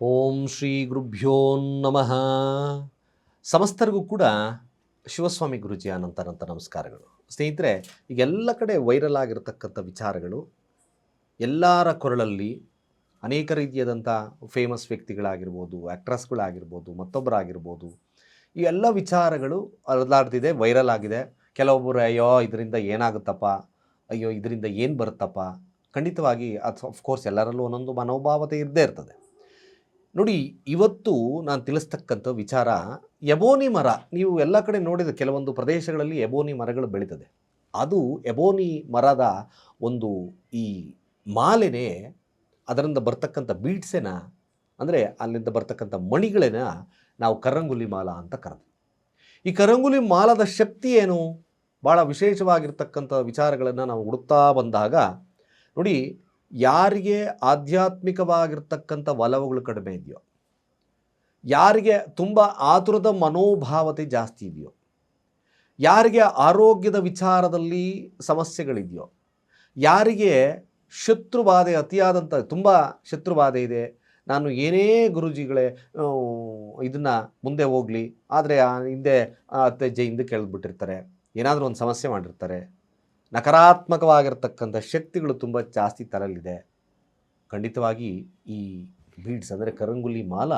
ಓಂ ಶ್ರೀ ಗುರುಭ್ಯೋ ನಮಃ. ಸಮಸ್ತರಿಗೂ ಕೂಡ ಶಿವಸ್ವಾಮಿ ಗುರುಜಿ ಅನಂತನಂತ ನಮಸ್ಕಾರಗಳು. ಸ್ನೇಹಿತರೆ ಈಗ ಎಲ್ಲ ಕಡೆ ವೈರಲ್ ಆಗಿರತಕ್ಕಂಥ ವಿಚಾರಗಳು ಎಲ್ಲರ ಕೊರಳಲ್ಲಿ ಅನೇಕ ರೀತಿಯಾದಂಥ ಫೇಮಸ್ ವ್ಯಕ್ತಿಗಳಾಗಿರ್ಬೋದು ಆ್ಯಕ್ಟ್ರಸ್ಗಳಾಗಿರ್ಬೋದು ಮತ್ತೊಬ್ಬರಾಗಿರ್ಬೋದು, ಈ ಎಲ್ಲ ವಿಚಾರಗಳು ಅರ್ದಾಡ್ತಿದೆ, ವೈರಲ್ ಆಗಿದೆ. ಕೆಲವೊಬ್ಬರು, ಅಯ್ಯೋ, ಇದರಿಂದ ಏನಾಗುತ್ತಪ್ಪ? ಅಯ್ಯೋ, ಇದರಿಂದ ಏನು ಬರುತ್ತಪ್ಪ? ಖಂಡಿತವಾಗಿ, ಅದು ಕೋರ್ಸ್ ಎಲ್ಲರಲ್ಲೂ ಒಂದೊಂದು ಮನೋಭಾವತೆ ಇದ್ದೇ ಇರ್ತದೆ. ನೋಡಿ, ಇವತ್ತು ನಾನು ತಿಳಿಸ್ತಕ್ಕಂಥ ವಿಚಾರ ಎಬೋನಿ ಮರ. ನೀವು ಎಲ್ಲ ಕಡೆ ನೋಡಿದ ಕೆಲವೊಂದು ಪ್ರದೇಶಗಳಲ್ಲಿ ಎಬೋನಿ ಮರಗಳು ಬೆಳೀತದೆ. ಅದು ಎಬೋನಿ ಮರದ ಒಂದು ಈ ಮಾಲೆನೇ, ಅದರಿಂದ ಬರ್ತಕ್ಕಂಥ ಬೀಟ್ಸೇನಾ ಅಂದರೆ ಅಲ್ಲಿಂದ ಬರ್ತಕ್ಕಂಥ ಮಣಿಗಳೇನ ನಾವು ಕರಂಗುಲಿ ಮಾಲ ಅಂತ ಕರೆದು ಈ ಕರಂಗುಲಿ ಮಾಲದ ಶಕ್ತಿ ಏನು? ಭಾಳ ವಿಶೇಷವಾಗಿರ್ತಕ್ಕಂಥ ವಿಚಾರಗಳನ್ನು ನಾವು ಹುಡುಕ್ತಾ ಬಂದಾಗ, ನೋಡಿ ಯಾರಿಗೆ ಆಧ್ಯಾತ್ಮಿಕವಾಗಿರ್ತಕ್ಕಂಥ ಒಲವುಗಳು ಕಡಿಮೆ ಇದೆಯೋ, ಯಾರಿಗೆ ತುಂಬ ಆತುರದ ಮನೋಭಾವತೆ ಜಾಸ್ತಿ ಇದೆಯೋ, ಯಾರಿಗೆ ಆರೋಗ್ಯದ ವಿಚಾರದಲ್ಲಿ ಸಮಸ್ಯೆಗಳಿದೆಯೋ, ಯಾರಿಗೆ ಶತ್ರುಬಾಧೆ, ಅತಿಯಾದಂಥ ತುಂಬ ಶತ್ರುಬಾಧೆ ಇದೆ, ನಾನು ಏನೇ ಗುರುಜಿಗಳೇ ಇದನ್ನು ಮುಂದೆ ಹೋಗಲಿ, ಆದರೆ ಹಿಂದೆ ಅತ್ತೆ ಜೈ ಹಿಂದೆ ಕೇಳಿಬಿಟ್ಟಿರ್ತಾರೆ, ಏನಾದರೂ ಒಂದು ಸಮಸ್ಯೆ ಮಾಡಿರ್ತಾರೆ ನಕಾರಾತ್ಮಕವಾಗಿರ್ತಕ್ಕಂಥ ಶಕ್ತಿಗಳು ತುಂಬ ಜಾಸ್ತಿ ತರಲಿದೆ. ಖಂಡಿತವಾಗಿ ಈ ಬೀಡ್ಸ್ ಅಂದರೆ ಕರಂಗುಲಿ ಮಾಲ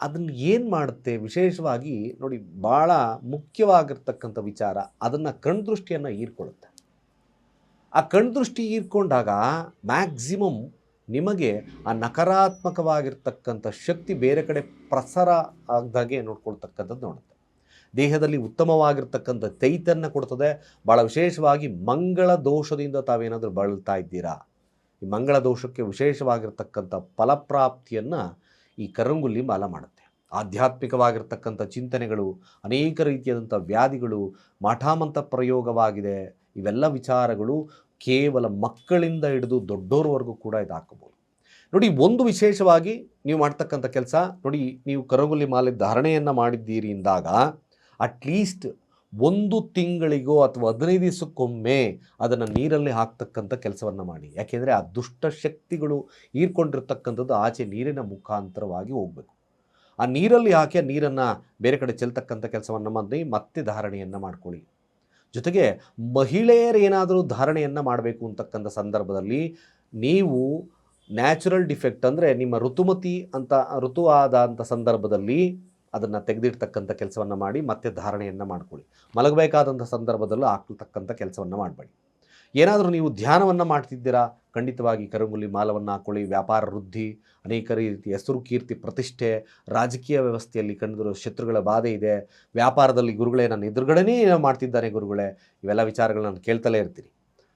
ಅದನ್ನು ಏನು ಮಾಡುತ್ತೆ? ವಿಶೇಷವಾಗಿ ನೋಡಿ ಭಾಳ ಮುಖ್ಯವಾಗಿರ್ತಕ್ಕಂಥ ವಿಚಾರ, ಅದನ್ನು ಕಣ್ದೃಷ್ಟಿಯನ್ನು ಹೀರ್ಕೊಳ್ಳುತ್ತೆ ಆ ಕಣ್ದೃಷ್ಟಿ ಹೀರ್ಕೊಂಡಾಗ ಮ್ಯಾಕ್ಸಿಮಮ್ ನಿಮಗೆ ಆ ನಕಾರಾತ್ಮಕವಾಗಿರ್ತಕ್ಕಂಥ ಶಕ್ತಿ ಬೇರೆ ಕಡೆ ಪ್ರಸಾರ ಆಗದಾಗೆ ನೋಡ್ಕೊಳ್ತಕ್ಕಂಥದ್ದು ನೋಡುತ್ತೆ. ದೇಹದಲ್ಲಿ ಉತ್ತಮವಾಗಿರ್ತಕ್ಕಂಥ ಚೈತನ್ಯ ಕೊಡ್ತದೆ. ಭಾಳ ವಿಶೇಷವಾಗಿ ಮಂಗಳ ದೋಷದಿಂದ ತಾವೇನಾದರೂ ಬಳಲ್ತಾ ಇದ್ದೀರಾ? ಈ ಮಂಗಳ ದೋಷಕ್ಕೆ ವಿಶೇಷವಾಗಿರ್ತಕ್ಕಂಥ ಫಲಪ್ರಾಪ್ತಿಯನ್ನು ಈ ಕರಂಗುಲಿ ಮಾಲ ಮಾಡುತ್ತೆ. ಆಧ್ಯಾತ್ಮಿಕವಾಗಿರ್ತಕ್ಕಂಥ ಚಿಂತನೆಗಳು, ಅನೇಕ ರೀತಿಯಾದಂಥ ವ್ಯಾಧಿಗಳು ಮಠಾಮಂತ ಪ್ರಯೋಗವಾಗಿದೆ. ಇವೆಲ್ಲ ವಿಚಾರಗಳು ಕೇವಲ ಮಕ್ಕಳಿಂದ ಹಿಡಿದು ದೊಡ್ಡೋರವರೆಗೂ ಕೂಡ ಇದಾಕಬಹುದು ನೋಡಿ, ಒಂದು ವಿಶೇಷವಾಗಿ ನೀವು ಮಾಡ್ತಕ್ಕಂಥ ಕೆಲಸ, ನೋಡಿ, ನೀವು ಕರಗುಲಿ ಮಾಲೆ ಧಾರಣೆಯನ್ನು ಮಾಡಿದ್ದೀರಿ ಎಂದಾಗ ಅಟ್ಲೀಸ್ಟ್ ಒಂದು ತಿಂಗಳಿಗೋ ಅಥವಾ ಹದಿನೈದು ದಿವಸಕ್ಕೊಮ್ಮೆ ಅದನ್ನು ನೀರಲ್ಲಿ ಹಾಕ್ತಕ್ಕಂಥ ಕೆಲಸವನ್ನು ಮಾಡಿ. ಯಾಕೆಂದರೆ ಆ ದುಷ್ಟ ಶಕ್ತಿಗಳು ಹೀರ್ಕೊಂಡಿರ್ತಕ್ಕಂಥದ್ದು ಆಚೆ ನೀರಿನ ಮುಖಾಂತರವಾಗಿ ಹೋಗಬೇಕು. ಆ ನೀರಲ್ಲಿ ಹಾಕಿ ಆ ನೀರನ್ನು ಬೇರೆ ಕಡೆ ಚೆಲ್ತಕ್ಕಂಥ ಕೆಲಸವನ್ನು ಮಾಡಿ ಮತ್ತೆ ಧಾರಣೆಯನ್ನು ಮಾಡ್ಕೊಳ್ಳಿ. ಜೊತೆಗೆ ಮಹಿಳೆಯರೇನಾದರೂ ಧಾರಣೆಯನ್ನು ಮಾಡಬೇಕು ಅಂತಕ್ಕಂಥ ಸಂದರ್ಭದಲ್ಲಿ ನೀವು ನ್ಯಾಚುರಲ್ ಡಿಫೆಕ್ಟ್ ಅಂದರೆ ನಿಮ್ಮ ಋತುಮತಿ ಅಂತ, ಋತು ಆದಂಥ ಸಂದರ್ಭದಲ್ಲಿ ಅದನ್ನು ತೆಗೆದಿಡ್ತಕ್ಕಂಥ ಕೆಲಸವನ್ನು ಮಾಡಿ ಮತ್ತೆ ಧಾರಣೆಯನ್ನು ಮಾಡ್ಕೊಳ್ಳಿ. ಮಲಗಬೇಕಾದಂಥ ಸಂದರ್ಭದಲ್ಲೂ ಹಾಕ್ತಕ್ಕಂಥ ಕೆಲಸವನ್ನು ಮಾಡಬೇಡಿ. ಏನಾದರೂ ನೀವು ಧ್ಯಾನವನ್ನು ಮಾಡ್ತಿದ್ದೀರಾ? ಖಂಡಿತವಾಗಿ ಕರುಮುಲಿ ಮಾಲವನ್ನು ಹಾಕ್ಕೊಳ್ಳಿ ವ್ಯಾಪಾರ ವೃದ್ಧಿ, ಅನೇಕ ರೀತಿ ಹೆಸರು ಕೀರ್ತಿ ಪ್ರತಿಷ್ಠೆ, ರಾಜಕೀಯ ವ್ಯವಸ್ಥೆಯಲ್ಲಿ ಕಂಡಿರೋ ಶತ್ರುಗಳ ಬಾಧೆ ಇದೆ. ವ್ಯಾಪಾರದಲ್ಲಿ ಗುರುಗಳೇ, ನನ್ನ ಎದುರುಗಡೆನೇ ಏನೋ ಮಾಡ್ತಿದ್ದಾನೆ ಗುರುಗಳೇ. ಇವೆಲ್ಲ ವಿಚಾರಗಳನ್ನ ಕೇಳ್ತಲೇ ಇರ್ತೀನಿ.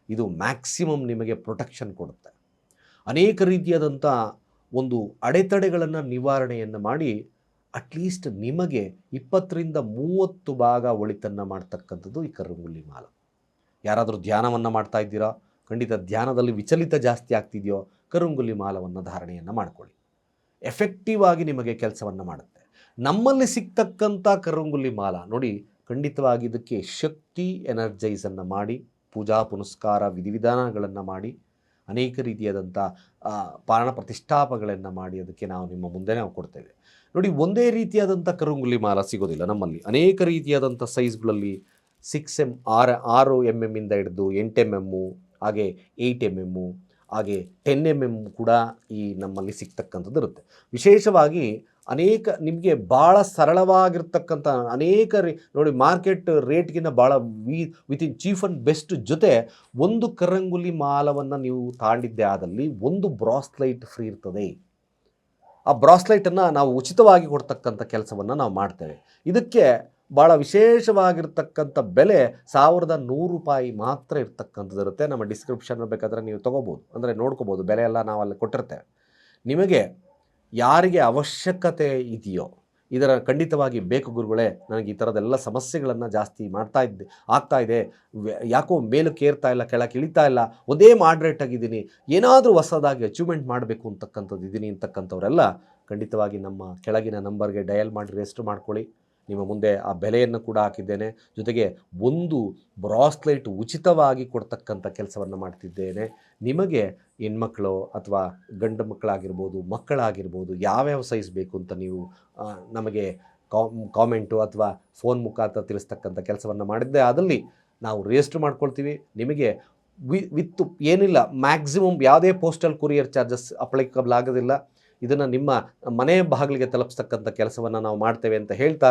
ಇದು ಮ್ಯಾಕ್ಸಿಮಮ್ ನಿಮಗೆ ಪ್ರೊಟೆಕ್ಷನ್ ಕೊಡುತ್ತೆ. ಅನೇಕ ರೀತಿಯಾದಂಥ ಒಂದು ಅಡೆತಡೆಗಳನ್ನು ನಿವಾರಣೆಯನ್ನು ಮಾಡಿ ಅಟ್ಲೀಸ್ಟ್ ನಿಮಗೆ ಇಪ್ಪತ್ತರಿಂದ ಮೂವತ್ತು ಭಾಗ ಒಳಿತನ್ನು ಮಾಡ್ತಕ್ಕಂಥದ್ದು ಈ ಕರಂಗುಲಿ ಮಾಲ ಯಾರಾದರೂ ಧ್ಯಾನವನ್ನು ಮಾಡ್ತಾ ಇದ್ದೀರಾ? ಖಂಡಿತ ಧ್ಯಾನದಲ್ಲಿ ವಿಚಲಿತ ಜಾಸ್ತಿ ಆಗ್ತಿದೆಯೋ ಕರುಂಗುಲಿ ಮಾಲವನ್ನು ಧಾರಣೆಯನ್ನು ಮಾಡ್ಕೊಳ್ಳಿ. ಎಫೆಕ್ಟಿವ್ ಆಗಿ ನಿಮಗೆ ಕೆಲಸವನ್ನು ಮಾಡುತ್ತೆ. ನಮ್ಮಲ್ಲಿ ಸಿಕ್ತಕ್ಕಂಥ ಕರುಂಗುಲಿ ಮಾಲ ನೋಡಿ, ಖಂಡಿತವಾಗಿ ಇದಕ್ಕೆ ಶಕ್ತಿ ಎನರ್ಜೈಸನ್ನು ಮಾಡಿ, ಪೂಜಾ ಪುನಸ್ಕಾರ ವಿಧಿವಿಧಾನಗಳನ್ನು ಮಾಡಿ, ಅನೇಕ ರೀತಿಯಾದಂಥ ಪಾರಣ ಪ್ರತಿಷ್ಠಾಪಗಳನ್ನು ಮಾಡಿ ಅದಕ್ಕೆ ನಾವು ನಿಮ್ಮ ಮುಂದೆ ನಾವು ಕೊಡ್ತೇವೆ. ನೋಡಿ, ಒಂದೇ ರೀತಿಯಾದಂಥ ಕರಂಗುಲಿ ಮಾಲ ಸಿಗೋದಿಲ್ಲ ನಮ್ಮಲ್ಲಿ. ಅನೇಕ ರೀತಿಯಾದಂಥ ಸೈಜ್ಗಳಲ್ಲಿ ಸಿಕ್ಸ್ ಎಂ ಆರ್, ಆರು ಎಂ ಎಮ್ಮಿಂದ ಹಿಡಿದು ಎಂಟು ಎಂ ಎಮ್ಮು ಹಾಗೆ ಏಯ್ಟ್ ಎಂ ಎಮ್ಮು ಹಾಗೆ ಟೆನ್ ಎಂ ಎಂ ಕೂಡ ಈ ನಮ್ಮಲ್ಲಿ ಸಿಗ್ತಕ್ಕಂಥದ್ದು ಇರುತ್ತೆ. ವಿಶೇಷವಾಗಿ ಅನೇಕ ನಿಮಗೆ ಭಾಳ ಸರಳವಾಗಿರ್ತಕ್ಕಂಥ ಅನೇಕ ರೀ, ನೋಡಿ, ಮಾರ್ಕೆಟ್ ರೇಟ್ಗಿಂತ ಭಾಳ ವಿ ವಿತಿನ್ ಚೀಫ್ ಆ್ಯಂಡ್ ಬೆಸ್ಟ್ ಜೊತೆ ಒಂದು ಕರಂಗುಲಿ ಮಾಲವನ್ನು ನೀವು ತಾಂಡಿದ್ದೆ ಆದಲ್ಲಿ ಒಂದು ಬ್ರಾಸ್ಲೈಟ್ ಫ್ರೀ ಇರ್ತದೆ. ಆ ಬ್ರಾಸ್ಲೈಟನ್ನು ನಾವು ಉಚಿತವಾಗಿ ಕೊಡ್ತಕ್ಕಂಥ ಕೆಲಸವನ್ನು ನಾವು ಮಾಡ್ತೇವೆ. ಇದಕ್ಕೆ ಭಾಳ ವಿಶೇಷವಾಗಿರ್ತಕ್ಕಂಥ ಬೆಲೆ ಸಾವಿರದ ನೂರು ರೂಪಾಯಿ ಮಾತ್ರ ಇರತಕ್ಕಂಥದ್ದಿರುತ್ತೆ ನಮ್ಮ ಡಿಸ್ಕ್ರಿಪ್ಷನ್ ಬೇಕಾದರೆ ನೀವು ತೊಗೋಬೋದು. ಅಂದರೆ ನೋಡ್ಕೋಬೋದು, ಬೆಲೆ ಎಲ್ಲ ನಾವು ಅಲ್ಲಿ ಕೊಟ್ಟಿರ್ತೇವೆ. ನಿಮಗೆ ಯಾರಿಗೆ ಅವಶ್ಯಕತೆ ಇದೆಯೋ ಇದರ ಖಂಡಿತವಾಗಿ ಬೇಕು ಗುರುಗಳೇ, ನನಗೆ ಈ ಥರದೆಲ್ಲ ಸಮಸ್ಯೆಗಳನ್ನು ಜಾಸ್ತಿ ಮಾಡ್ತಾ ಇದ್ದೆ, ಆಗ್ತಾ ಇದೆ. ಯಾಕೋ ಮೇಲಕ್ಕೆ ಏರ್ತಾ ಇಲ್ಲ, ಕೆಳಕ್ಕೆ ಇಳಿತಾ ಇಲ್ಲ, ಒಂದೇ ಮಾಡ್ರೇಟ್ ಆಗಿದ್ದೀನಿ ಏನಾದರೂ ಹೊಸದಾಗಿ ಅಚೀವ್ಮೆಂಟ್ ಮಾಡಬೇಕು ಅಂತಕ್ಕಂಥದ್ದು ಇದ್ದೀನಿ ಅಂತಕ್ಕಂಥವರೆಲ್ಲ ಖಂಡಿತವಾಗಿ ನಮ್ಮ ಕೆಳಗಿನ ನಂಬರ್ಗೆ ಡಯಲ್ ಮಾಡಿ ರೆಸ್ಟ್ ಮಾಡ್ಕೊಳ್ಳಿ. ನಿಮ್ಮ ಮುಂದೆ ಆ ಬೆಲೆಯನ್ನು ಕೂಡ ಹಾಕಿದ್ದೇನೆ. ಜೊತೆಗೆ ಒಂದು ಬ್ರಾಸ್ಲೈಟ್ ಉಚಿತವಾಗಿ ಕೊಡ್ತಕ್ಕಂಥ ಕೆಲಸವನ್ನು ಮಾಡ್ತಿದ್ದೇನೆ. ನಿಮಗೆ ಹೆಣ್ಮಕ್ಳು ಅಥವಾ ಗಂಡು ಮಕ್ಕಳಾಗಿರ್ಬೋದು ಮಕ್ಕಳಾಗಿರ್ಬೋದು ಯಾವ್ಯಾವ ಸೈಜ್ ಬೇಕು ಅಂತ ನೀವು ನಮಗೆ ಕಾಮೆಂಟು ಅಥವಾ ಫೋನ್ ಮುಖಾಂತರ ತಿಳಿಸ್ತಕ್ಕಂಥ ಕೆಲಸವನ್ನು ಮಾಡಿದ್ದೆ. ಅದರಲ್ಲಿ ನಾವು ರಿಜಿಸ್ಟರ್ ಮಾಡ್ಕೊಳ್ತೀವಿ. ನಿಮಗೆ ವಿ ವಿತ್ ಏನಿಲ್ಲ, ಮ್ಯಾಕ್ಸಿಮಮ್ ಯಾವುದೇ ಪೋಸ್ಟಲ್ ಕೊರಿಯರ್ ಚಾರ್ಜಸ್ ಅಪ್ಲಿಕಬಲ್ ಆಗೋದಿಲ್ಲ. ಇದನ್ನು ನಿಮ್ಮ ಮನೆ ಬಾಗಿಲಿಗೆ ತಲುಪಿಸ್ತಕ್ಕಂಥ ಕೆಲಸವನ್ನು ನಾವು ಮಾಡ್ತೇವೆ ಅಂತ ಹೇಳ್ತಾ